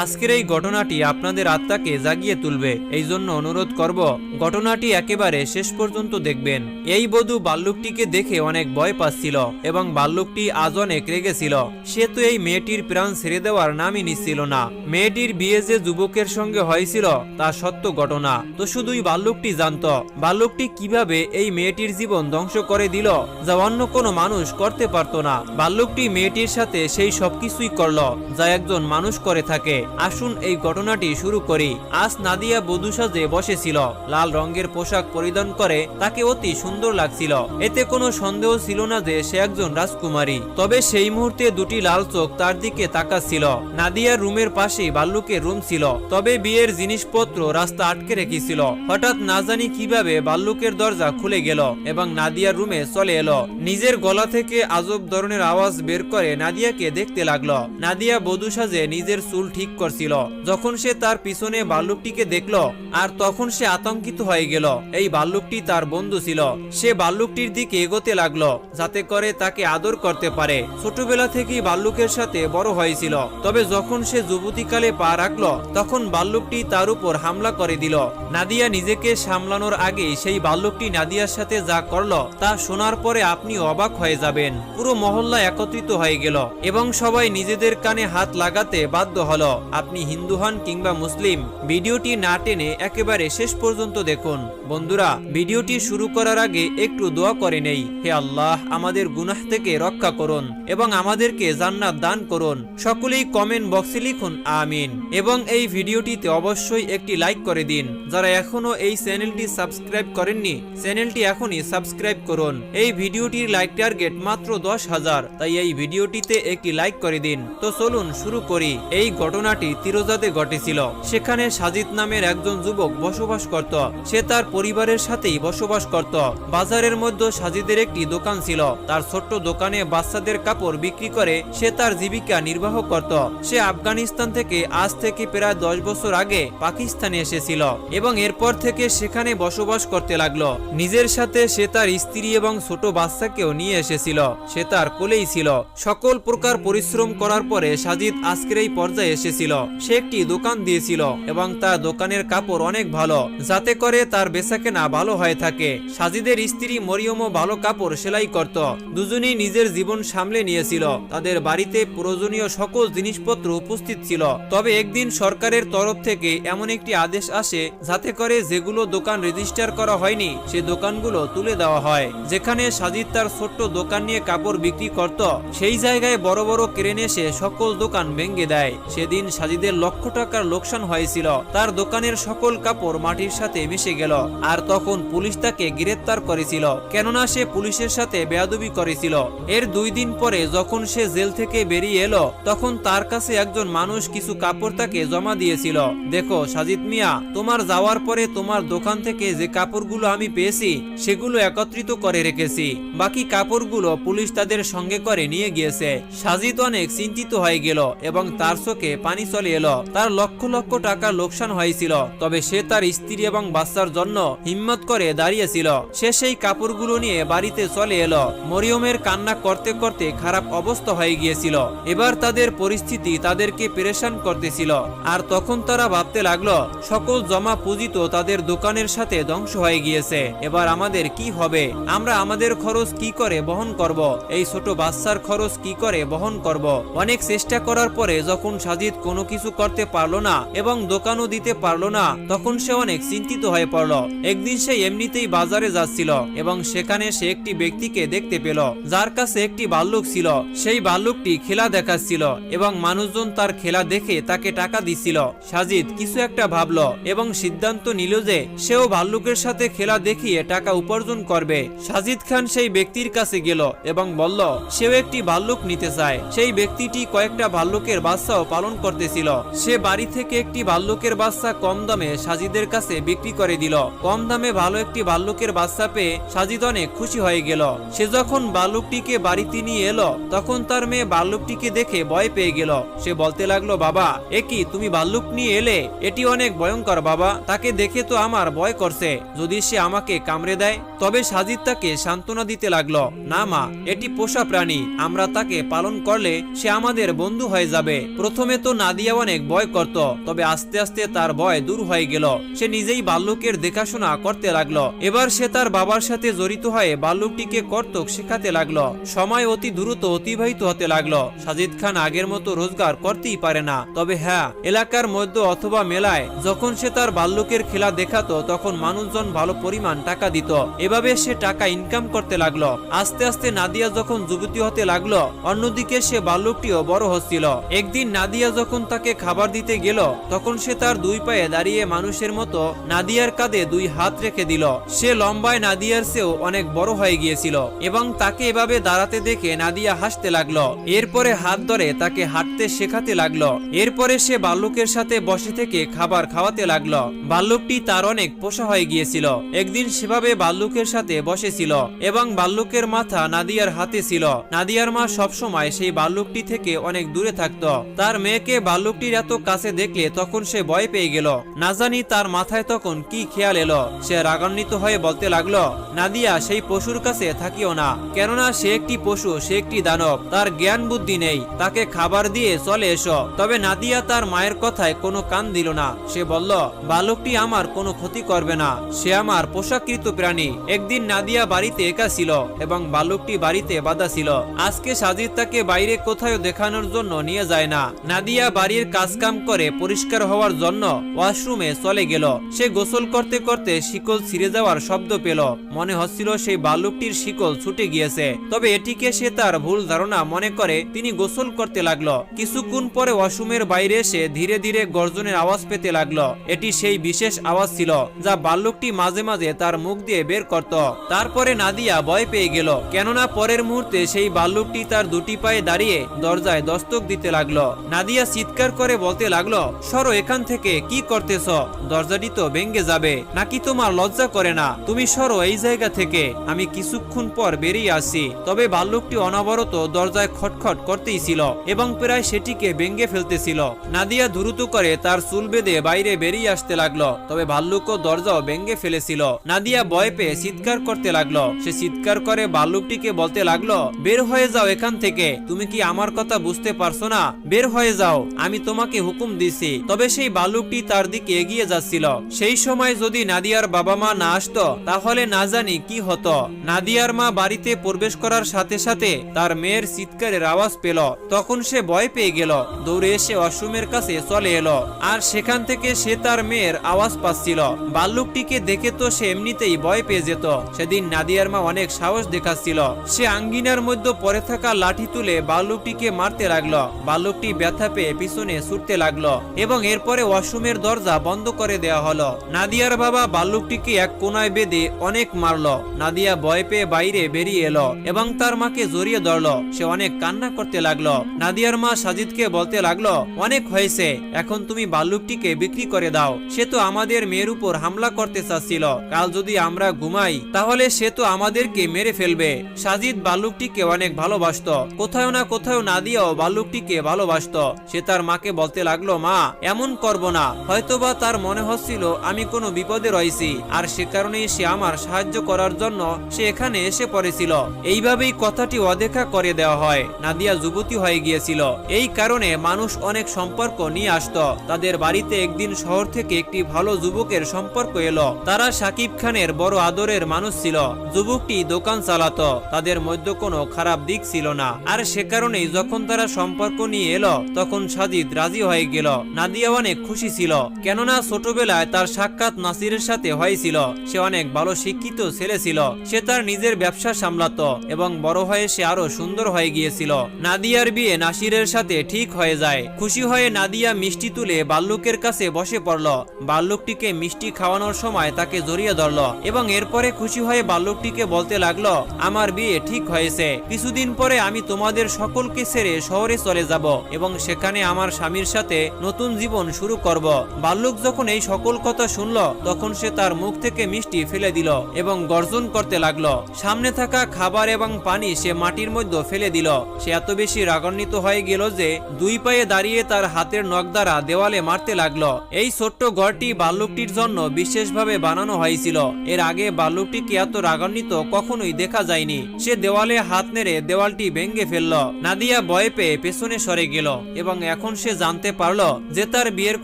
আজকের এই ঘটনাটি আপনাদের আত্মাকে জাগিয়ে তুলবে, এই জন্য অনুরোধ করব, ঘটনাটি একেবারে শেষ পর্যন্ত দেখবেন। এই বধূ বাল্লুকটিকে দেখে অনেক ভয় পাচ্ছিল এবং বাল্লুকটি আজ অনেক রেগেছিল সে তো এই মেয়েটির প্রাণ ছেড়ে দেওয়ার নামই নিচ্ছিল না। মেয়েটির বিয়ে যে যুবকের সঙ্গে হয়েছিল, তা সত্য ঘটনা। তো শুধুই বাল্লুকটি জানত, বাল্লুকটি কীভাবে এই মেয়েটির জীবন ধ্বংস করে দিল, যা অন্য কোনো মানুষ করতে পারতো না। বাল্লুকটি মেয়েটির সাথে সেই সবকিছুই করল, যা একজন মানুষ করে থাকে। আসুন এই ঘটনাটি শুরু করি। আজ নাদিয়া বধূ সাজে বসেছিল। লাল রঙের পোশাক পরিধান করে তাকে অতি সুন্দর লাগছিল। এতে কোনো সন্দেহ ছিল না যে সে একজন রাজকুমারী। তবে সেই মুহূর্তে দুটি লাল চোখ তার দিকে তাকাচ্ছিল। নাদিয়ার রুমের পাশেই বাল্লুকের রুম ছিল। তবে বিয়ের জিনিসপত্র রাস্তা আটকে রেখেছিল। হঠাৎ না জানি কীভাবে বাল্লুকের দরজা খুলে গেল এবং নাদিয়ার রুমে চলে এলো। নিজের গলা থেকে আজব ধরনের আওয়াজ বের করে নাদিয়াকে দেখতে লাগল। নাদিয়া বধূ সাজে নিজের চুল ঠিক করছিল। যখন সে তার পিছনে বাল্লুকটিকে দেখল, আর তখন সে আতঙ্কিত হয়ে গেল। এই বাল্লুকটি তার বন্ধু ছিল। সে বাল্লুকটির দিকে এগোতে লাগল, যাতে করে তাকে আদর করতে পারে। ছোটবেলা থেকেই বাল্লুকের সাথে বড় হয়েছিল। তবে যখন সে যুবতীকালে পা রাখল, তখন বাল্লুকটি তার উপর হামলা করে দিল। নাদিয়া নিজেকে সামলানোর আগে সেই বাল্লুকটি নাদিয়ার সাথে যা করল, তা শোনার পরে আপনি অবাক হয়ে যাবেন। পুরো মহল্লা একত্রিত হয়ে গেল, এবং সবাই নিজেদের কানে হাত লাগাতে বাধ্য হলো। আপনি হিন্দু হন কিংবা মুসলিম, ভিডিওটি না টেনে একেবারে শেষ পর্যন্ত দেখুন। বন্ধুরা, ভিডিওটি শুরু করার আগে একটু দোয়া করে নেই। হে আল্লাহ, আমাদের গুনাহ থেকে রক্ষা করুন এবং আমাদেরকে জান্নাত দান করুন। সকলেই কমেন্ট বক্সে লিখুন, আমিন। এবং এই ভিডিওটিতে অবশ্যই একটি লাইক করে দিন। যারা এখনও এই চ্যানেলটি সাবস্ক্রাইব করেননি, চ্যানেলটি এখনই সাবস্ক্রাইব করুন। এই ভিডিওটির লাইক টার্গেট মাত্র দশ হাজার, তাই এই ভিডিওটিতে একটি লাইক করে দিন। তো চলুন শুরু করি। এই ঘটনাটি তিরোজাতে ঘটেছিল। সেখানে সাজিদ নামের একজন যুবক বসবাস করত। সে তার পরিবারের সাথেই বসবাস করত। বাজারের মধ্যে সাজিদের একটি দোকান ছিল। তার ছোট্ট দোকানে বাচ্চাদের কাপড় বিক্রি করে সে তার জীবিকা নির্বাহ করত। সে আফগানিস্তান থেকে আজ থেকে প্রায় দশ বছর আগে পাকিস্তানে এসেছিল এবং এরপর থেকে সেখানে বসবাস করতে লাগল। নিজের সাথে সে তার স্ত্রী এবং ছোট বাচ্চাকেও নিয়ে এসেছিল। সে তার কোলেই ছিল। সকল প্রকার পরিশ্রম করার পরে সাজিদ আজকের এই পর্যায়ে এসেছিল। সে একটি দোকান দিয়েছিল এবং তার দোকানের কাপড় অনেক ভালো, যাতে করে তার বেচাকেনা ভালো হয়ে থাকে। সাজিদের স্ত্রী মরিয়মও ভালো কাপড় সেলাই করত। দুজনেই নিজের জীবন সামলে নিয়েছিল। তাদের বাড়িতে প্রয়োজনীয় সকল জিনিসপত্র উপস্থিত ছিল। তবে একদিন সরকারের তরফ থেকে এমন একটি আদেশ আসে, যাতে করে যেগুলো দোকান রেজিস্টার করা হয়নি, সে দোকানগুলো তুলে দেওয়া হয়। যেখানে সাজিদ তার ছোট্ট দোকান নিয়ে কাপড় বিক্রি করত, সেই জায়গায় বড় বড় ক্রেন এসে সকল দোকান ভেঙে দেয়। সেদিন সাজিদের লক্ষ টাকার লোকসান হয়েছিল। তার দোকানের সকল কাপড় মাটির সাথে মিশে গেল, আর তখন পুলিশ তাকে গ্রেপ্তার করেছিল। কেননা সে পুলিশের সাথে বেয়াদবি করেছিল। এর দুই দিন পরে যখন সে জেল থেকে বেরিয়ে এলো, তখন তার কাছে একজন মানুষ কিছু কাপড় তাকে জমা দিয়েছিল। দেখো, সাজিদ মিয়া, তোমার যাওয়ার পরে তোমার দোকান থেকে যে কাপড়গুলো আমি পেয়েছি, সেগুলো একত্রিত করে রেখেছি। বাকি কাপড়গুলো পুলিশ তাদের সঙ্গে করে নিয়ে গিয়েছে। সাজিদ অনেক চিন্তিত হয়ে গেল এবং তার চোখে পানি চলে এলো। তার লক্ষ লক্ষ টাকা লোকসান হয়েছিল, তবে সে তার স্ত্রী এবং বাচ্চার জন্য হিম্মত করে দাঁড়িয়েছিল। সে সেই কাপড়গুলো নিয়ে বাড়িতে চলে এলো। মরিয়মের কান্না করতে করতে খারাপ অবস্থা হয়ে গিয়েছিল। এবার তাদের পরিস্থিতি তাদেরকে পেরেশান করতেছিল। আর তখন তারা ভাবতে লাগল, সকল জমা পুঁজি তো তাদের দোকানের সাথে ধ্বংস হয়ে গিয়েছে। এবার আমাদের কি হবে? আমরা আমাদের খরচ কি করে বহন করব? এই ছোট বাচ্চার খরচ কি করে বহন করব? অনেক চেষ্টা করার পরে যখন সাজিদ কোনো কিছু করতে পারল না এবং দোকানও দিতে পারল না, তখন সে অনেক চিন্তিত হয়ে পড়ল। একদিন সে এমনিতেই বাজারে যাচ্ছিল এবং সেখানে সে একটি ব্যক্তিকে দেখতে পেল, যার কাছে একটি ভাল্লুক ছিল। সেই ভাল্লুকটি খেলা দেখাচ্ছিল এবং মানুষজন তার খেলা দেখে তাকে টাকা দিছিল সাজিদ কিছু একটা ভাবলো এবং সিদ্ধান্ত নিল যে সেও ভাল্লুকের সাথে খেলা দেখিয়ে টাকা উপার্জন করবে। সাজিদ খান সেই ব্যক্তির কাছে গেল এবং বলল, সেও একটি ভাল্লুক নিতে চায়। সেই ব্যক্তিটি কয়েকটা ভাল্লুকের বাচ্চাও পালন করতেছিল। সে বাড়ি থেকে একটি ভাল্লুকের বাচ্চা কম দামে সাজিদের কাছে বিক্রি করে দিল। কম দামে ভালো একটি ভাল্লুকের বাচ্চা পেয়ে সাজিদ অনেক খুশি হয়ে গেল। সে যখন ভাল্লুকটিকে বাড়িতে নিয়ে এলো, তখন তার মেয়ে ভাল্লুকটিকে দেখে ভয় পেয়ে গেল। সে বলতে লাগল, বাবা, এ কি, তুমি ভাল্লুক নিয়ে এলে? এটি অনেক ভয়ঙ্কর, বাবা। তাকে দেখে তো আমার ভয় করছে। যদি সে আমাকে কামড়ে দেয়? তবে সাজিদ তাকে সান্ত্বনা দিতে লাগল, না, মা, এটি পোষা প্রাণী। আমরা তাকে পালন করলে সে আমাদের বন্ধু হয়ে যাবে। প্রথমে তো নাদিয়া অনেক ভয় করত, তবে আস্তে আস্তে তার ভয় দূর হয়ে গেল। সে নিজেই বাল্যকের দেখাশোনা করতে লাগল। এবার সে তার বাবার সাথে জড়িত হয়ে বাল্যকটিকে কর্তক শেখাতে লাগল। সময় অতি দ্রুত অতিবাহিত হতে লাগল। সাজিদ খান আগের মতো রোজগার করতেই পারে না। তবে হ্যাঁ এলাকার মধ্যে অথবা মেলায় যখন সে তার বাল্যকের খেলা দেখাতো, তখন মানুষজন ভালো পরিমাণ টাকা দিত। এভাবে সে টাকা ইনকাম করতে লাগল। আস্তে আস্তে নাদিয়া যখন যুবতী হতে লাগল, অন্যদিকে সে বাল্যকটিও বড় হচ্ছিল। একদিন নাদিয়া যখন তাকে খাবার দিতে গেল, তখন সে তার দুই পায়ে দাঁড়িয়ে মানুষের মতো নাদিয়ার কাঁধে দুই হাত রেখে দিল। সে লম্বায় নাদিয়ার চেয়েও অনেক বড় হয়ে গিয়েছিল এবং তাকে এভাবে দাঁড়াতে দেখে নাদিয়া হাসতে লাগল। এরপরে হাত ধরে তাকে হাঁটতে শেখাতে লাগল। এরপরে সে বাল্যকের সাথে বসে থেকে খাবার খাওয়াতে লাগল। বাল্যকটি তার অনেক পোষা হয়ে গিয়েছিল। একদিন সেভাবে বাল্যকের সাথে বসেছিল এবং বাল্যকের মাথা নাদিয়ার হাতে ছিল। নাদিয়ার মা সবসময় সেই বাল্যকটি থেকে অনেক দূরে থাকতো। তার মেয়েকে বাল্যকটির এত কাছে দেখলে তখন সে ভয় পেয়ে গেল। না জানি তার মাথায় তখন কি খেয়াল এলো। সে রাগান্বিত হয়ে বলতে লাগল, নাদিয়া, সেই পশুর কাছে থাকিও না। কেননা সে একটি পশু, সে একটি দানব। তার জ্ঞান বুদ্ধি নেই। তাকে খাবার দিয়ে চলে এসো। তবে নাদিয়া তার মায়ের কথায় কোনো কান দিল না। সে বলল, বালকটি আমার কোনো ক্ষতি করবে না। সে আমার পোশাকৃত প্রাণী। একদিন নাদিয়া বাড়িতে একা ছিল এবং বালকটি বাড়িতে বাধা ছিল। আজকে সাজিদ তাকে বাইরে কোথাও দেখানোর জন্য নিয়ে যায় না। নাদিয়া বাড়ির কাজকাম করে পরিষ্কার হওয়ার জন্য ওয়াশরুমে চলে গেল। সে গোসল করতে করতে শিকল ছিঁড়ে যাওয়ার শব্দ পেল। মনে হচ্ছিল সেই বালকটির শিকল ছুটে গিয়েছে। তবে এটিকে সে তার ভুল ধারণা মনে করে তিনি গোসল করতে লাগল। কিছুক্ষণ পরে ওয়াশরুমের বাইরে এসে ধীরে ধীরে গর্জনের আওয়াজ পেতে লাগল। এটি সেই বিশেষ আওয়াজ ছিল যা বাল্যকটি মাঝে মাঝে তার মুখ দিয়ে বের করত। তারপরে নাদিয়া ভয় পেয়ে গেল। কেননা পরের মুহূর্তে সেই বাল্যকটি তার দুটি পায়ে দাঁড়িয়ে দরজায় দস্তক দিতে লাগল। নাদিয়া চিৎকার করে বলতে লাগল, সরো এখান থেকে, কি করতেছ? দরজাটি তো ভেঙ্গে যাবে। নাকি তোমার লজ্জা করে না? তুমি সরো এই জায়গা থেকে। আমি কিছুক্ষণ পর বেরিয়ে আসি। তবে বাল্যকটি অনবরত দরজায় খটখট করতেই ছিল এবং প্রায় সেটিকে ভেঙ্গে ফেলতেছিল। নাদিয়া দ্রুত করে তার চুল বেঁধে বাইরে বেরিয়ে আসতে লাগল, তবে ভাল্লুকও দরজাও ভেঙ্গে ফেলেছিল। নাদিয়া ভয় পেয়ে চিৎকার করতে লাগল। সে চিৎকার করে ভাল্লুকটিকে বলতে লাগল, বের হয়ে যাও এখান থেকে। তুমি কি আমার কথা বুঝতে পারছ না? বের হয়ে যাও। আমি তোমাকে হুকুম দিছি। তবে সেই বালুকটি তার দিকে এগিয়ে যাচ্ছিল। সেই সময় যদি নাদিয়ার বাবা মা না আসতো, তাহলে না জানি কি হতো। নাদিয়ার মা বাড়িতে প্রবেশ করার সাথে সাথে তার মেয়ের চিৎকারের আওয়াজ পেল। তখন সে ভয় পেয়ে গেল। দৌড়ে এসে অসুমের কাছে চলে এলো। আর সেখান থেকে সে তার মেয়ের আওয়াজ পাচ্ছিল। বাল্লুকটিকে দেখে তো সে এমনিতেই ভয় পেয়ে যেত। সেদিন নাদিয়ার মা অনেক সাহস দেখাচ্ছিল। সে আঙ্গিনার মধ্যে পরে থাকা লাঠি তুলে বাল্লুকটিকে মারতে লাগল। বাল্লুকটি ব্যথা পেয়ে পিছনে ছুটতে লাগল এবং এরপরে ওয়াশরুমের দরজা বন্ধ করে দেওয়া হলো। নাদিয়ার বাবা বাল্লুকটিকে এক কোনায় বেঁধে অনেক মারলো। নাদিয়া ভয় পেয়ে বাইরে বেরিয়ে এলো এবং তার মাকে জড়িয়ে ধরলো। সে অনেক কান্না করতে লাগল। নাদিয়ার মা সাজিদকে বলতে লাগল, অনেক হয়েছে। এখন তুমি বাল্লুকটিকে বিক্রি করে দাও। সে তো আমাদের মেয়ের উপর হামলা করতে চাচ্ছিল। কাল যদি আমরা ঘুমাই, তাহলে সে তো আমাদেরকে মেরে ফেলবে। সাজিদ বাল্লুকটিকে অনেক ভালোবাসতো। কোথাও না কোথাও নাদিয়াও বাল্লুকটিকে ভালোবাসতো। সে তার মাকে বলতে লাগল, মা, এমন করব না। হয়তোবা তার মনে হচ্ছিল, আমি কোনো বিপদে রয়েছি। আর সে কারণেই সে আমার সাহায্য করার জন্য সে এখানে এসে পড়েছিল। এইভাবেই কথাটি অদেখা করে দেওয়া হয়। নাদিয়া যুবতী হয়ে গিয়েছিল। এই কারণে মানুষ অনেক সম্পর্ক নিয়ে আসতো। তাদের বাড়িতে একদিন শহর থেকে একটি ভালো যুবকের সম্পর্ক এলো। তারা সাকিব খানের বড় আদরের মানুষ ছিল। যুবকটি দোকান চালাতো। তাদের মধ্যে কোনো খারাপ দিক ছিল না। আর সে কারণেই যখন তারা সম্পর্ক নিয়ে এলো, তখন সাজিদ রাজি হয়ে গেল। নাদিয়া অনেক খুশি ছিল, কেননা ছোটবেলায় তার সাক্ষাৎ নাসিরের সাথে হয়েছিল। সে অনেক ভালো শিক্ষিত ছেলে ছিল, সে তার নিজের ব্যবসা সামলাতো এবং বড় হয়ে সে আরও সুন্দর হয়ে গিয়েছিল। নাদিয়ার বিয়ে নাসিরের সাথে ঠিক হয়ে যায়। খুশি হয়ে নাদিয়া মিষ্টি তুলে বাল্লুকের কাছে বসে পড়ল। বাল্লুকটিকে মিষ্টি খাওয়ানোর সময় তাকে জড়িয়ে ধরল এবং এরপরে খুশি হয়ে বাল্লুকটিকে বলতে লাগল, আমার বিয়ে ঠিক হয়েছে। কিছুদিন পরে আমি তোমাদের সকলকে ছেড়ে শহরে চলে যাব এবং সেখানে আমার স্বামীর সাথে নতুন জীবন শুরু করব। বাল্লুক যখন এই সকল কথা শুনল, তখন সে তার মুখ থেকে মিষ্টি ফেলে দিল এবং গর্জন করতে লাগল। সামনে থাকা খাবার এবং পানি সে মাটির মধ্যে ফেলে দিল। সে এত বেশি রাগান্বিত হয়ে গেল যে দুই পায়ে দাঁড়িয়ে তার হাতের নখ দ্বারা দেওয়ালে মারতে লাগল। এই ছোট্ট ঘরটি বাল্লুকটির জন্য বিশেষভাবে বানানো হয়েছিল। এর আগে বাল্লুকটিকে এত রাগান্বিত কখনোই দেখা যায়নি। সে দেওয়ালে হাত নেড়ে দেওয়ালটি ভেঙে ফেলল। নাদিয়া ভয় পেয়ে পেছনে সরে গেল এবং এখন সে জানতে পারল যে তার বিয়ের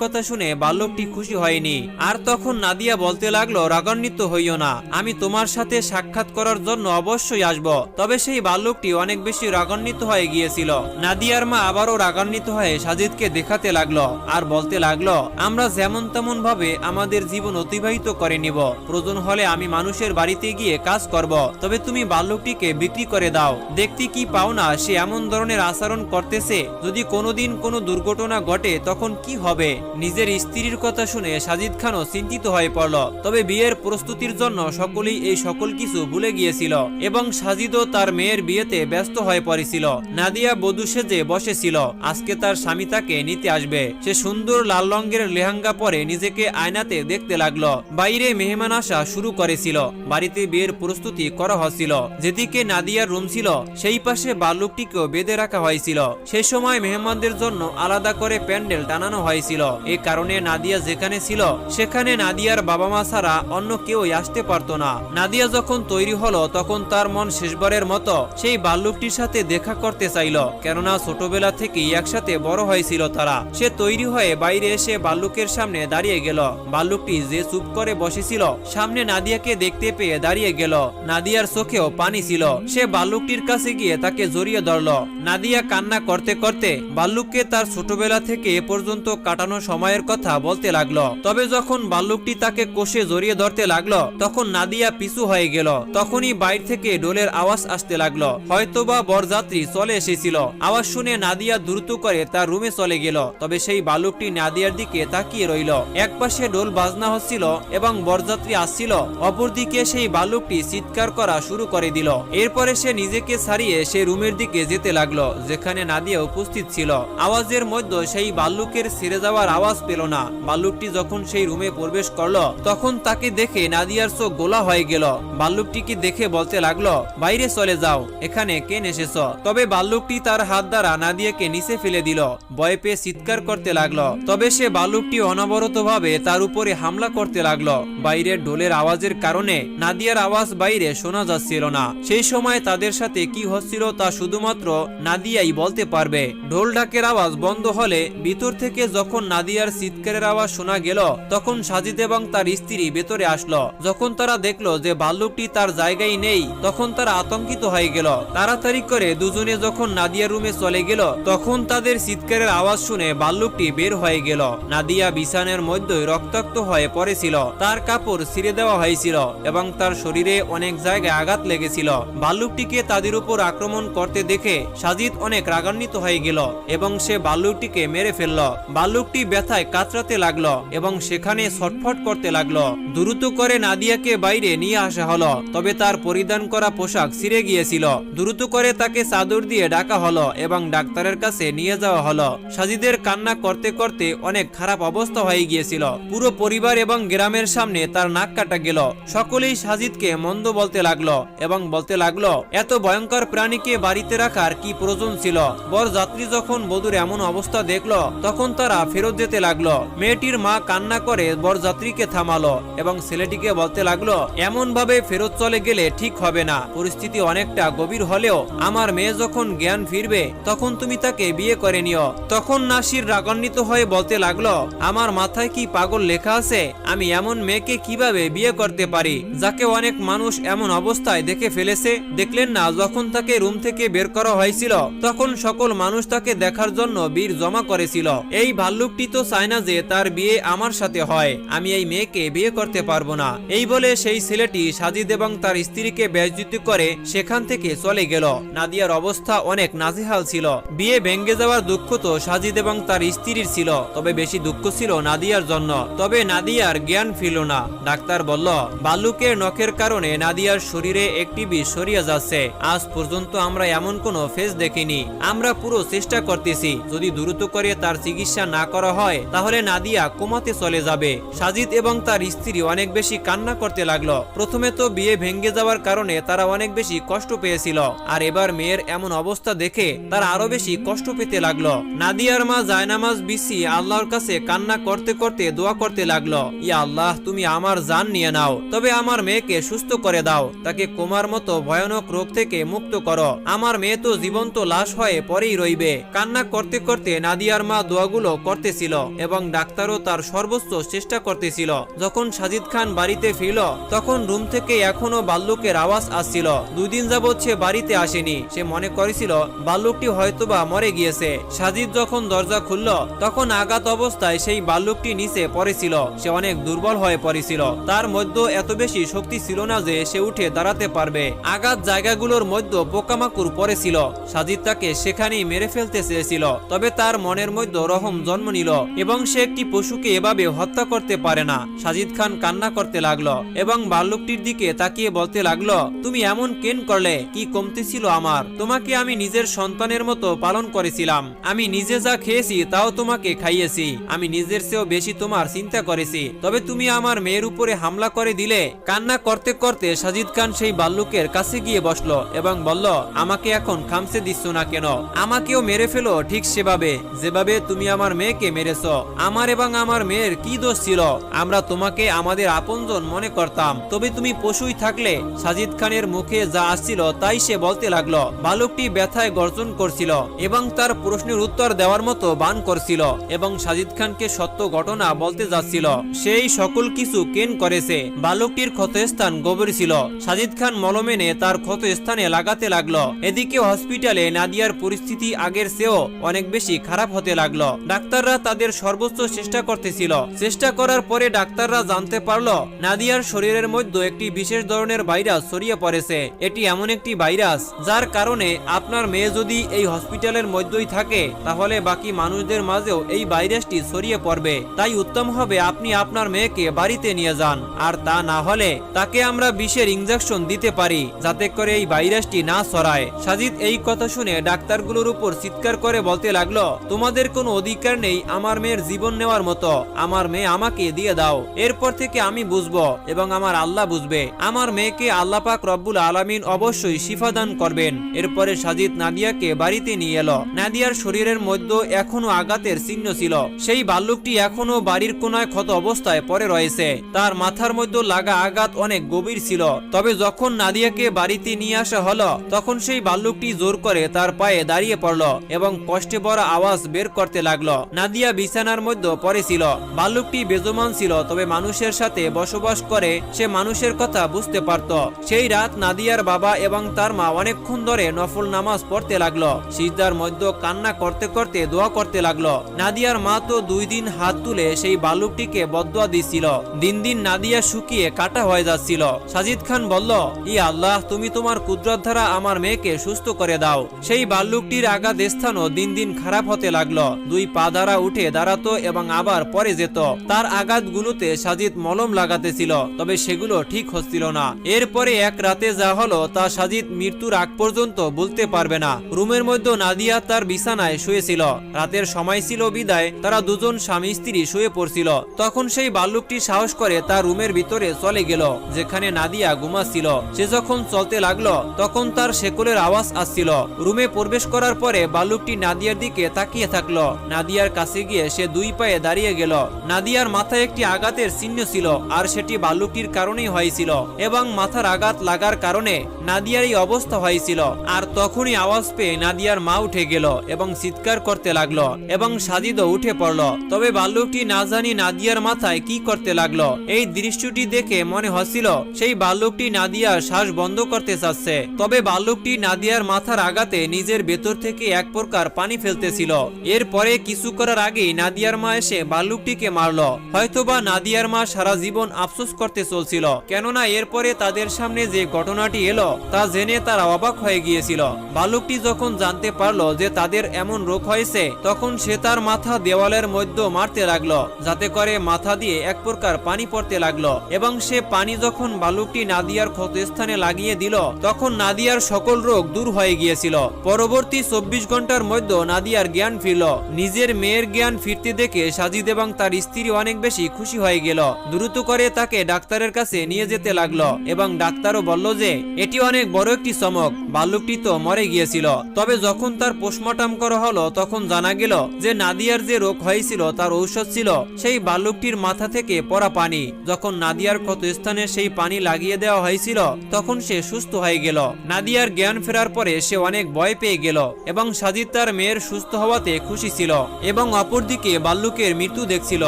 কথা শুনে বাল্যকটি খুশি হয়নি। আর তখন নাদিয়া বলতে লাগল, রাগান্বিত হইও না। আমি তোমার সাথে সাক্ষাৎ করার জন্য অবশ্যই আসব। তবে সেই বাল্যকটি অনেক বেশি রাগান্বিত হয়ে গিয়েছিল। নাদিয়ার মা আবারও রাগান্বিত হয়ে সাজিদকে দেখাতে লাগল আর বলতে লাগল, আমরা যেমন তেমন ভাবে আমাদের জীবন অতিবাহিত করে নিব। প্রয়োজন হলে আমি মানুষের বাড়িতে গিয়ে কাজ করব। তবে তুমি বাল্যকটিকে বিক্রি করে দাও। দেখতে কি পাও না সে এমন ধরনের আচরণ করতেছে যদি কোনোদিন কোনো দুর্ঘটনা ঘটে, তখন কি হবে? নিজের স্ত্রীর কথা শুনে সাজিদ খানও চিন্তিত হয়ে পড়ল। তবে বিয়ের প্রস্তুতির জন্য সকলেই এই সকল কিছু ভুলে গিয়েছিল এবং সাজিদও তার মেয়ের বিয়েতে ব্যস্ত হয়ে পড়েছিল। নাদিয়া বধূ সেজে বসেছিল। আজকে তার স্বামী তাকে নিতে আসবে। সে সুন্দর লাল রঙের লেহেঙ্গা পরে নিজেকে আয়নাতে দেখতে লাগল। বাইরে মেহমান আসা শুরু করেছিল। বাড়িতে বিয়ের প্রস্তুতি করা হচ্ছিল। যেদিকে নাদিয়ার রুম ছিল, সেই পাশে বালুকটিকেও বেঁধে রাখা হয়েছিল। সে সময় মেহমানদের জন্য আলাদা করে প্যান্ডেল টানানো হয়েছিল। এ কারণে নাদিয়া যেখানে ছিল, সেখানে নাদিয়ার বাবা মা ছাড়া অন্য কেউই আসতে পারতো না। নাদিয়া যখন তৈরি হলো, তখন তার মন শেষবারের মতো সেই বাল্যুকটির সাথে দেখা করতে চাইল। কেননা ছোটবেলা থেকেই একসাথে বড় হয়েছিল তারা। সে তৈরি হয়ে বাইরে এসে বাল্লুকের সামনে দাঁড়িয়ে গেল। বাল্লুকটি যে চুপ করে বসেছিল, সামনে নাদিয়াকে দেখতে পেয়ে দাঁড়িয়ে গেল। নাদিয়ার চোখেও পানি ছিল। সে বাল্লুকটির কাছে গিয়ে তাকে জড়িয়ে ধরল। নাদিয়া কান্না করতে করতে বাল্লুককে তার ছোটবেলা থেকে এ পর্যন্ত কাটানো সময়ের কথা বলতে লাগল। তবে যখন বাল্লুকটি তাকে কোষে জড়িয়ে ধরতে লাগল, তখন নাদিয়া পিছু হয়ে গেল। তখনই বাইর থেকে ডোলের আওয়াজ আসতে লাগল। হয়তোবা বরযাত্রী চলে এসেছিল। আওয়াজ শুনে নাদিয়া দ্রুত করে তার রুমে চলে গেল। তবে সেই বালুকটি নাদিয়ার দিকে তাকিয়ে রইল। এক পাশে ডোল বাজনা হচ্ছিল এবং বরযাত্রী আসছিল। অপরদিকে সেই বালুকটি চিৎকার করা শুরু করে দিল। এরপরে সে নিজেকে ছাড়িয়ে সে রুমের দিকে যেতে লাগল, যেখানে নাদিয়া উপস্থিত ছিল। আওয়াজের মধ্যে সেই বাল্লুকের ছেড়ে যাওয়ার আওয়াজ পেল না। বাল্লুকটি যখন সেই রুমে প্রবেশ করল, তখন তাকে দেখে নাদিয়ার চোখ গোলা হয়ে গেল। বাল্লুকটিকে দেখে বলতে লাগল, বাইরে চলে যাও, এখানে কেন এসেছ তবে বাল্লুকটি তার হাত দ্বারা নাদিয়াকে নিচে ফেলে দিল। ভয় পেয়ে চিৎকার করতে লাগল। তবে সে বাল্লুকটি অনবরত ভাবে তার উপরে হামলা করতে লাগল। বাইরের ঢোলের আওয়াজের কারণে নাদিয়ার আওয়াজ বাইরে শোনা যাচ্ছিল না। সেই সময় তাদের সাথে কি হচ্ছিল তা শুধুমাত্র নাদিয়াই বলতে পারবে। ঢোল ঢাকের আওয়াজ বন্ধ হলে ভিতর থেকে যখন নাদিয়ার চিৎকারের আওয়াজ শোনা গেল, তখন সাজিদ এবং তার স্ত্রী ভেতরে আসলো। যখন তারা দেখল যে ভাল্লুকটি তার জায়গায় নেই, তখন তারা আতঙ্কিত হয়ে গেল। তাড়াতাড়ি করে দুজনে যখন নাদিয়ার রুমে চলে গেল, তখন তাদের চিৎকারের আওয়াজ শুনে ভাল্লুকটি বের হয়ে গেল। নাদিয়া বিছানের মধ্যে রক্তাক্ত হয়ে পড়েছিল। তার কাপড় ছিঁড়ে দেওয়া হয়েছিল এবং তার শরীরে অনেক জায়গায় আঘাত লেগেছিল। ভাল্লুকটিকে তাদের উপর আক্রমণ করতে দেখে সাজিদ অনেক রাগান্বিত হয়ে গেল এবং সে ভাল্লুকটিকে মেরে ফেলল। ভাল্লুকটি ব্যথায় কাতরাতে লাগল এবং সেখানে ছটফট করতে লাগল। দ্রুত করে নাদিয়াকে বাইরে নিয়ে আসা হলো, তবে তার পরিধান করা পোশাক ছিঁড়ে গিয়েছিল। দ্রুত করে তাকে চাদর দিয়ে ডাকা হলো এবং ডাক্তারের কাছে নিয়ে যাওয়া হলো। সাজিদের কান্না করতে করতে অনেক খারাপ অবস্থা হয়ে গিয়েছিল। পুরো পরিবার এবং গ্রামের সামনে তার নাক কাটা গেল। সকলেই সাজিদকে মন্দ বলতে লাগল এবং বলতে লাগল, এত ভয়ঙ্কর প্রাণীকে বাড়িতে রাখার কি প্রয়োজন ছিল? বর যাত্রী যখন বধুর এমন অবস্থা দেখল, তখন তারা ফেরত যেতে লাগল। মেয়েটির মা কান্না করে বরযাত্রীকে থামালো এবং ছেলেটিকে বলতে লাগল এমন ভাবে ফেরত চলে গেলে ঠিক হবে না। পরিস্থিতি অনেকটা গভীর হলেও আমার মেয়ে যখন জ্ঞান ফিরবে, তখন তুমি তাকে বিয়ে করে নিও। তখন নাসির রাগান্বিত হয়ে বলতে লাগল, আমার মাথায় কি পাগল লেখা আছে? আমি এমন মেয়েকে কীভাবে বিয়ে করতে পারি? যাকে অনেক মানুষ এমন অবস্থায় দেখে ফেলেছে। দেখলেন না, যখন তাকে রুম থেকে বের করা হয়েছিল, তখন সকল মানুষ তাকে দেখার জন্য বীর জমা করেছিল। এই ভাল্লুকটি তো চায় না যে তার বিয়ে আমার সাথে হয়। আমি এই মেয়েকে বিয়ে করতে পারব না। এই বলে সেই ছেলেটি সাজিদ এবং তার স্ত্রীকে বেজযুতি করে সেখান থেকে চলে গেল। নাদিয়ার অবস্থা অনেক নাজেহাল ছিল। বিয়ে ভেঙ্গে যাওয়ার দুঃখ তো সাজিদ এবং তার স্ত্রীর ছিল। তবে বেশি দুঃখ ছিল নাদিয়ার জন্য। তবে নাদিয়ার জ্ঞান ফিরল না। ডাক্তার বলল বালুকের নখের কারণে নাদিয়ার শরীরে একটি বিষ সরিয়ে যাচ্ছে। আজ পর্যন্ত আমরা এমন কোনো ফেস দেখিনি। আমরা পুরো চেষ্টা করতেছি। যদি দ্রুত করে তার চিকিৎসা না করা হয়, তাহলে নাদিয়া কোমাতে চলে যাবে। সাজিদ এবং তার স্ত্রী অনেক বেশি কান্না করতে লাগল। প্রথমে তো বিয়ে ভেঙ্গে যাওয়ার কারণে তারা অনেক বেশি কষ্ট পেয়েছিল। আর এবার মেয়ের এমন অবস্থা দেখে তারা আরও বেশি কষ্ট পেতে লাগল। নাদিয়ার মা জায়নামাজ বিসি আল্লাহর কাছে কান্না করতে করতে দোয়া করতে লাগল, ইয়া আল্লাহ, তুমি আমার জান নিয়ে নাও, তবে আমার মেয়েকে সুস্থ করে দাও, তাকে কোমার মতো ভয়ানক রোগ থেকে মুক্ত করো। আমার মেয়ে তো জীবন্ত লাশ হয়ে পরেই রইবে। কান্না করতে করতে করতে নাদিয়ার মা দোয়াগুলো করতেছিল এবং ডাক্তারও তার সর্বোচ্চ চেষ্টা করতেছিল। যখন সাজিদ খান বাড়িতে ফিরল, তখন রুম থেকে এখনও বাল্লুকের আওয়াজ আসছিল। দুই দিন যাবৎ সে বাড়িতে আসেনি। সে মনে করেছিল, বাল্লুকটি হয়তোবা মরে গিয়েছে। সাজিদ যখন দরজা খুলল, তখন আঘাত অবস্থায় সেই বাল্লুকটি নিচে পড়েছিল। সে অনেক দুর্বল হয়ে পড়েছিল। তার মধ্যে এত বেশি শক্তি ছিল না যে সে উঠে দাঁড়াতে পারবে। আঘাত জায়গাগুলোর মধ্যে পোকামাকুর পড়েছিল। সাজিদ তাকে সেখানেই মেরে ফেলতে চেয়েছিল। তবে তার মনের মধ্যে রহম জন্ম নিল এবং সে একটি পশুকে এভাবে হত্যা করতে পারে না। সাজিদ খান কান্না করতে লাগল এবং বাল্লুকটির দিকে তাকিয়ে বলতে লাগল, তুমি এমন কেন করলে? কি কমতে ছিল আমার? তোমাকে আমি নিজের সন্তানের মতো পালন করেছিলাম। আমি নিজে যা খেয়েছি তাও তোমাকে খাইয়েছি। আমি নিজের চেয়েও বেশি তোমার চিন্তা করেছি। তবে তুমি আমার মেয়ের উপরে হামলা করে দিলে? কান্না করতে করতে সাজিদ খান সেই বাল্লুকের কাছে গিয়ে বসল এবং বলল, আমাকে এখন খামসে দিচ্ছ না কেন? আমাকেও মেরে ফেলো, ঠিক সেভাবে, যেভাবে তুমি আমার মেয়েকে মেরেছ, আমার এবং আমার মেয়ের কি দোষ ছিল? আমরা তোমাকে আমাদের আপনজন মনে করতাম, তবে তুমি পশুই থাকলে। সাজিদ খানের মুখে যা আসছিল তাই সে বলতে লাগল, বালকটি ব্যথায় গর্জন করছিল এবং তার প্রশ্নের উত্তর দেওয়ার মতো বান করছিল এবং সাজিদ খানকে সত্য ঘটনা বলতে যাচ্ছিল। সেই সকল কিছু কেন করেছে? বালকটির ক্ষতস্থান গভীর ছিল। সাজিদ খান মলম এনে তার ক্ষত স্থানে লাগাতে লাগল। এদিকে হসপিটালে নাদিয়ার পরিস্থিতি আগের চেয়েও অনেক বেশি খারাপ হতে লাগল। ডাক্তাররা তাদের সর্বোচ্চ চেষ্টা করতেছিল। চেষ্টা করার পরে ডাক্তাররা জানতে পারল, নাদিয়ার শরীরের মধ্যে একটি বিশেষ ধরনের ভাইরাস ছড়িয়ে পড়েছে। এটি এমন একটি ভাইরাস, যার কারণে আপনার মেয়ে যদি এই হসপিটালের মধ্যেই থাকে, তাহলে বাকি মানুষদের মাঝেও এই ভাইরাসটি ছড়িয়ে পড়বে। তাই উত্তম হবে আপনি আপনার মেয়েকে বাড়িতে নিয়ে যান। আর তা না হলে তাকে আমরা বিষের ইঞ্জেকশন দিতে পারি, যাতে করে এই ভাইরাসটি না ছড়ায়। সাজিদ এই কথা শুনে ডাক্তারগুলোর উপর চিৎকার করে বলতে লাগল, তোমাদের কোনো অধিকার নেই আমার মেয়ের জীবন নেওয়ার মতো। আমার মেয়ে আমাকে দিয়ে দাও। এরপর থেকে আমি বুঝব এবং আমার আল্লাহ বুঝবে। আমার মেয়েকে আল্লাহ পাক রব্বুল আলামিন অবশ্যই শিফা দান করবেন। এরপরে সাজিদ নাদিয়াকে বাড়িতে নিয়ে এলো। নাদিয়ার শরীরের মধ্যে এখনও আঘাতের চিহ্ন ছিল। সেই বাল্লুকটি এখনও বাড়ির কোনায় ক্ষত অবস্থায় পরে রয়েছে। তার মাথার মধ্যে লাগা আঘাত অনেক গভীর ছিল। তবে যখন নাদিয়াকে বাড়িতে নিয়ে আসা হলো, তখন সেই বাল্লুকটি জোর করে তার পায়ে দাঁড়িয়ে পড়ল এবং কষ্টে বড় আওয়াজ বের করতে লাগল। নাদিয়া বিছানার মধ্যে পড়েছিল। বাল্লুকটি বেজমান ছিল, তবে মানুষের সাথে বসবাস করে সে মানুষের কথা বুঝতে পারত। সেই রাত নাদিয়ার বাবা এবং তার মা অনেকক্ষণ ধরে নফল নামাজ পড়তে লাগল। সিজদার মধ্যে কান্না করতে করতে দোয়া করতে লাগল। নাদিয়ার মা তো দুই দিন হাত তুলে সেই বালুকটিকে বদোয়া দিছিল। দিন দিন নাদিয়া শুকিয়ে কাটা হয়ে যাচ্ছিল। সাজিদ খান বলল, ই আল্লাহ, তুমি তোমার কুদরত দ্বারা আমার মেয়েকে সুস্থ করে দাও। সেই বাল্লুকটির আঘাত স্থানও দিন দিন খারাপ হতে লাগল। দুই পা দ্বারা উঠে দাঁড়াতো এবং আবার পরে যেত। তার আঘাতগুলোতে সাজিদ মলম লাগাতেছিল, তবে সেগুলো ঠিক হচ্ছিল না। এরপরে এক রাতে যা হলো তা সাজিদ মৃত্যুর আগ পর্যন্ত বলতে পারবে না। রুমের মধ্যে নাদিয়া তার বিছানায় শুয়েছিল। রাতের সময় ছিল বিদায়, তারা দুজন স্বামী স্ত্রী শুয়ে পড়ছিল। তখন সেই বাল্লুকটি সাহস করে তার রুমের ভিতরে চলে গেল, যেখানে নাদিয়া ঘুমাচ্ছিল। সে যখন চলতে লাগল, তখন তার শেকলের আওয়াজ আসছিল। রুমে প্রবেশ করার পরে বাল্লুকটি নাদিয়ার দিকে তাকিয়ে থাকল। নাদিয়ার কাছে গিয়ে সে দুই পায়ে দাঁড়িয়ে গেল। নাদিয়ার মাথায় একটি আঘাতের চিহ্ন ছিল আর সেটি বাল্লুকটির কারণেই হয়েছিল এবং মাথার আঘাত লাগার কারণে নাদিয়ার এই অবস্থা হয়েছিল। আর তখনই আওয়াজ পেয়ে নাদিয়ার মা উঠে গেল এবং চিৎকার করতে লাগল এবং সাজিদও উঠে পড়ল। তবে বাল্লুকটি না জানি নাদিয়ার মাথায় কি করতে লাগল। এই দৃশ্যটি দেখে মনে হচ্ছিল সেই বাল্লুকটি নাদিয়ার শ্বাস বন্ধ করতে চাচ্ছে। তবে বাল্লুকটি নাদিয়ার মাথার আঘাতে নিজের ভেতর থেকে এক প্রকার পানি ফেলতেছিল। এরপরে কিছু করার আগেই নাদিয়ার মা এসে বাল্লুকটিকে মারল। হয়তোবা নাদিয়ার মা সারা জীবন আফসোস করতে চলছিল, কেননা এরপরে তাদের সামনে যে ঘটনাটি এলো, তা জেনে তারা অবাক হয়ে গিয়েছিল। বালুকটি যখন জানতে পারল যে তাদের এমন রোগ হয়েছে, তখন সে তার মাথা দেওয়ালের মধ্যে মারতে লাগল, যাতে করে মাথা দিয়ে এক প্রকার পানি পড়তে লাগল। এবং সে পানি যখন বালুকটি নাদিয়ার ক্ষতস্থানে লাগিয়ে দিল, তখন নাদিয়ার সকল রোগ দূর হয়ে গিয়েছিল। পরবর্তী চব্বিশ ঘণ্টার মধ্যে নাদিয়ার জ্ঞান ফিরল। নিজের মেয়ের জ্ঞান ফিরতে দেখে সাজিদ এবং তার স্ত্রী অনেক বেশি খুশি হয়ে গেল। দ্রুত করে তাকে ডাক্তারের কাছে নিয়ে যেতে লাগল এবং ডাক্তারও বলল যে, এটি অনেক বড় একটি চমক। বাল্লুকটি তো মরে গিয়েছিল। তবে যখন তার পোস্টমর্টম করা হলো, তখন জানা গেল যে, নাদিয়ার যে রোগ হয়েছিল, তার ঔষধ ছিল সেই বাল্লুকটির মাথা থেকে পড়া পানি। যখন নাদিয়ার ক্ষত স্থানে সেই পানি লাগিয়ে দেওয়া হয়েছিল, তখন সে সুস্থ হয়ে গেল। নাদিয়ার জ্ঞান ফেরার পরে সে অনেক ভয় পেয়ে গেল এবং সাজিদ তার মেয়ের বাল্লুকের সুস্থ হওয়াতে খুশি ছিল এবং অপরদিকে বাল্লুকের মৃত্যু দেখছিল।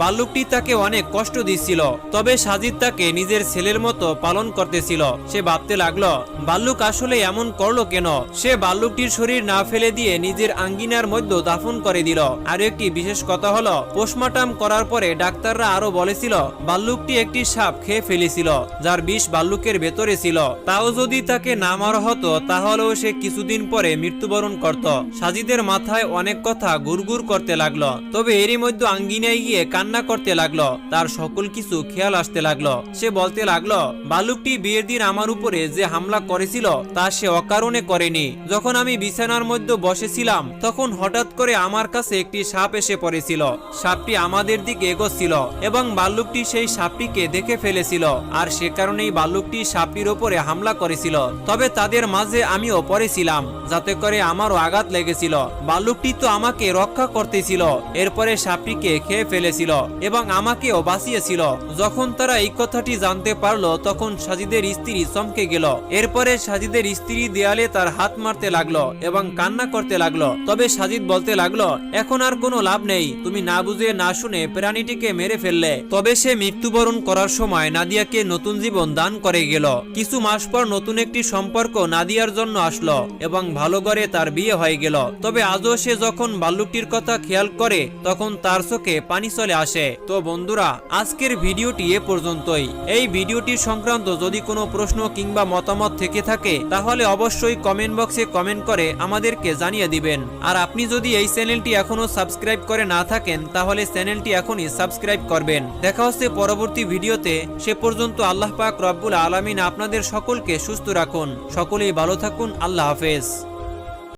বাল্লুকটি তাকে অনেক কষ্ট দিচ্ছিল, তবে সাজিদ তাকে নিজের ছেলের মতো পালন করতেছিল। সে ভাবতে লাগল, বাল্লুক আসলে এমন করল কেন? সে বাল্লুকটির শরীর না ফেলে দিয়ে নিজের আঙ্গিনার মধ্যে দাফন করে দিল। আর একটি বিশেষ কথা হলো, পোস্টমর্টম করার পরে ডাক্তাররা আরও বলেছিল, বাল্লুকটি একটি সাপ খেয়ে ফেলেছিল, যার বিষ বাল্লুকের ভেতরে ছিল। তাও যদি তাকে না মারা হতো, তাহলেও সে কিছুদিন পরে মৃত্যুবরণ করত। সাজিদের মাথায় অনেক কথা গুড়গুড় করতে লাগল। তবে এরই মধ্যে আঙ্গিনায় গিয়ে কান্না করতে লাগল। তার সকল কিছু খেয়াল আসতে লাগল। সে বলতে লাগল, বালুকটি বিয়ের দিন আমার উপরে যে হামলা করেছিল, তা সে অকারণে করেনি। যখন আমি বিছানার মধ্যে বসেছিলাম, তখন হঠাৎ করে আমার কাছে একটি সাপ এসে পড়েছিল। সাপটি আমাদের দিকে এগোচ্ছিল এবং বাল্লুকটি সেই সাপটিকে দেখে ফেলেছিল। আর সে কারণেই বাল্লুকটি সাপটির ওপরে হামলা করেছিল। তবে তাদের মাঝে আমিও পড়েছিলাম, যাতে করে আমারও আঘাত লেগেছিল। বাল্লুকটি তো আমাকে রক্ষা করতেছিল, এরপরে সাপটিকে খেয়ে ফেলেছিল এবং আমাকেও বাঁচিয়েছিল। যখন তারা এই কথাটি জানতে পারল, তখন সাজিদের স্ত্রী চমকে গেল। এরপরে সাজিদের স্ত্রী দেয়ালে তার হাত মারতে লাগল এবং কান্না করতে লাগল। তবে সাজিদ বলতে লাগল, এখন আর কোনো লাভ নেই। তুমি না বুঝে না শুনে প্রাণীটিকে মেরে ফেললে। তবে সে মৃত্যুবরণ করার সময় নাদিয়াকে নতুন জীবন দান করে গেল। কিছু মাস পর নতুন একটি সম্পর্ক নাদিয়ার জন্য আসলো এবং ভালো করে তার বিয়ে হয়ে গেল। তবে আজও সে যখন বাল্লুকটির কথা খেয়াল করে, তখন তার চোখে পানি চলে আসে। তো বন্ধুরা, আজকের ভিডিওটি এ পর্যন্তই। এই ভিডিওটি সংক্রান্ত যদি কোনো প্রশ্ন কিংবা মতামত থেকে থাকে, তাহলে অবশ্যই কমেন্ট বক্সে কমেন্ট করে আমাদেরকে জানিয়ে দিবেন। আর আপনি যদি এই চ্যানেলটি এখনও সাবস্ক্রাইব করে না থাকেন, তাহলে চ্যানেলটি এখনই সাবস্ক্রাইব করবেন। দেখা হচ্ছে পরবর্তী ভিডিওতে। সে পর্যন্ত আল্লাহ পাক রব্বুল আলামিন আপনাদের সকলকে সুস্থ রাখুন। সকলেই ভালো থাকুন। আল্লাহ হাফেজ।